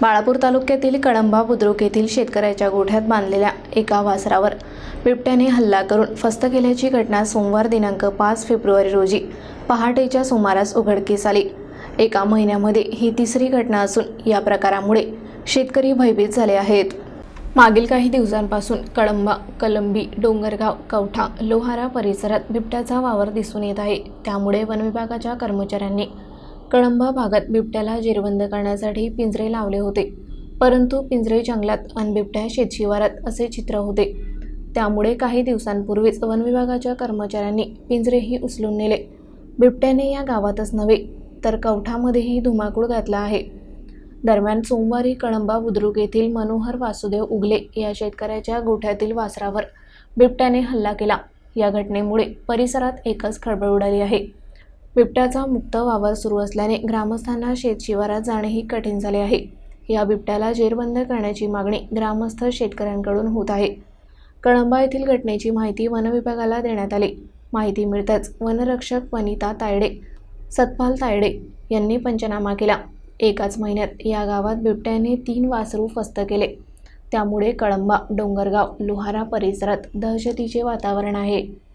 बाळापूर तालुक्यातील कळंबा बुद्रुक येथील शेतकऱ्याच्या गोठ्यात बांधलेल्या एका वासरावर बिबट्याने हल्ला करून फस्त केल्याची घटना सोमवार दिनांक पाच फेब्रुवारी रोजी पहाटेच्या सुमारास उघडकीस आली. एका महिन्यामध्ये ही तिसरी घटना असून या प्रकारामुळे शेतकरी भयभीत झाले आहेत. मागील काही दिवसांपासून कळंबा कलंबी डोंगरगाव कवठा लोहारा परिसरात बिबट्याचा वावर दिसून येत आहे. त्यामुळे वनविभागाच्या कर्मचाऱ्यांनी कळंबा भागात बिबट्याला जेरबंद करण्यासाठी पिंजरे लावले होते. परंतु पिंजरे जंगलात आणि बिबट्या शेतशिवारात असे चित्र होते. त्यामुळे काही दिवसांपूर्वीच वनविभागाच्या कर्मचाऱ्यांनी पिंजरेही उचलून नेले. बिबट्याने या गावातच नव्हे तर कवठामध्येही धुमाकूळ घातला आहे. दरम्यान सोमवारी कळंबा बुद्रुक येथील मनोहर वासुदेव उगले या शेतकऱ्याच्या गोठ्यातील वासरावर बिबट्याने हल्ला केला. या घटनेमुळे परिसरात एकच खळबळ उडाली आहे. बिबट्याचा मुक्त वावर सुरू असल्याने ग्रामस्थांना शेतशिवारात जाणेही कठीण झाले आहे. या बिबट्याला जेरबंद करण्याची मागणी ग्रामस्थ शेतकऱ्यांकडून होत आहे. कळंबा येथील घटनेची माहिती वनविभागाला देण्यात आली. माहिती मिळताच वनरक्षक वनिता तायडे सतपाल तायडे यांनी पंचनामा केला. एकाच महिन्यात या गावात बिबट्याने तीन वासरू फस्त केले. त्यामुळे कळंबा डोंगरगाव लोहारा परिसरात दहशतीचे वातावरण आहे.